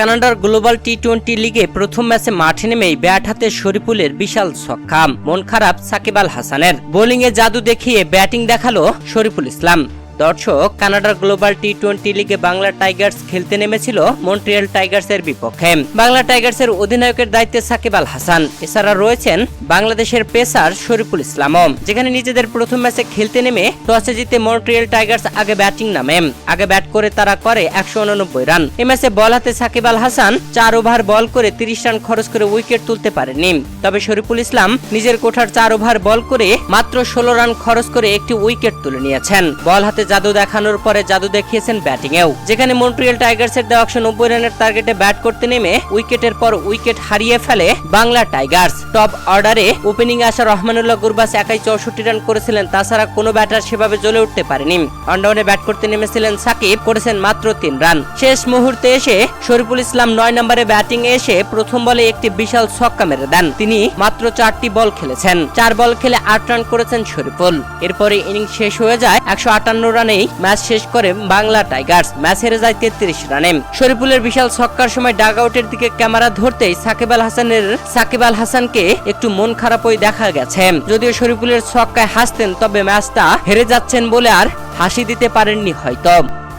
কানাডার global T twenty লিগে প্রথম ম্যাচে মাঠে নেমেই ব্যাট হাতে শরীফুলের বিশাল ছক্কা। মন খারাপ সাকিব আল হাসানের। বোলিংয়ে জাদু দেখিয়ে ব্যাটিং দেখাল শরীফুল ইসলাম। দর্শক, কানাডার গ্লোবাল টি টোয়েন্টি লিগে বাংলা টাইগার্স খেলতে নেমেছিল মন্ট্রিয়াল টাইগার্সের বিপক্ষে। বাংলা টাইগার্সের অধিনায়কের দায়িত্বে সাকিব আল হাসান। এছাড়া রয়েছেন বাংলাদেশের পেসার শরীফুল ইসলামও, যেখানে নিজেদের প্রথম ম্যাচে খেলতে নেমে টসে জিতে মন্ট্রিয়াল টাইগার্স আগে ব্যাটিং নামে। আগে ব্যাট করে তারা করে একশো উননব্বই রান। এ ম্যাচে বল হাতে সাকিব আল হাসান, চার ওভার বল করে তিরিশ রান খরচ করে উইকেট তুলতে পারেনি। তবে শরীফুল ইসলাম নিজের কোঠার চার ওভার বল করে মাত্র ষোলো রান খরচ করে একটি উইকেট তুলে নিয়েছেন। বল হাতে জাদু দেখানোর পরে জাদু দেখিয়েছেন ব্যাটিংয়েও। যেখানে মন্ট্রিয়াল টাইগার্সের দেওয়া একশো নব্বই রানের টার্গেটে ব্যাট করতে নেমে উইকেটের পর উইকেট হারিয়ে ফেলে বাংলা টাইগার্স। টপ অর্ডারে ওপেনিং আসা রহমানুল্লাহ গুরবাস একাই চৌষট্টি রান করেছিলেন, তাছাড়া কোনো ব্যাটার সেভাবে জ্বলে উঠতে পারেনি। অনডাউনে ব্যাট করতে নেমেছিলেন সাকিব, করেছেন মাত্র তিন রান। শেষ মুহূর্তে এসে শরীফুল ইসলাম নয় নম্বরে ব্যাটিং এসে প্রথম বলে একটি বিশাল ছক্কা মেরে দেন। তিনি মাত্র চারটি বল খেলেছেন। চার বল খেলে আট রান করেছেন শরীফুল। এরপরে ইনিংস শেষ হয়ে যায় একশো আটান্ন রানেই ম্যাচ শেষ করে বাংলা টাইগার্স। ম্যাচ হেরে যায় তেত্রিশ রানে। শরীফুলের বিশাল ছক্কার সময় ডাগ আউটের দিকে ক্যামেরা ধরতেই সাকিব আল হাসানের সাকিব আল হাসানকে একটু মন খারাপ হয়ে দেখা গেছে। যদিও শরীফুলের ছক্কায় হাসতেন, তবে ম্যাচটা হেরে যাচ্ছেন বলে আর হাসি দিতে পারেননি হয়তো।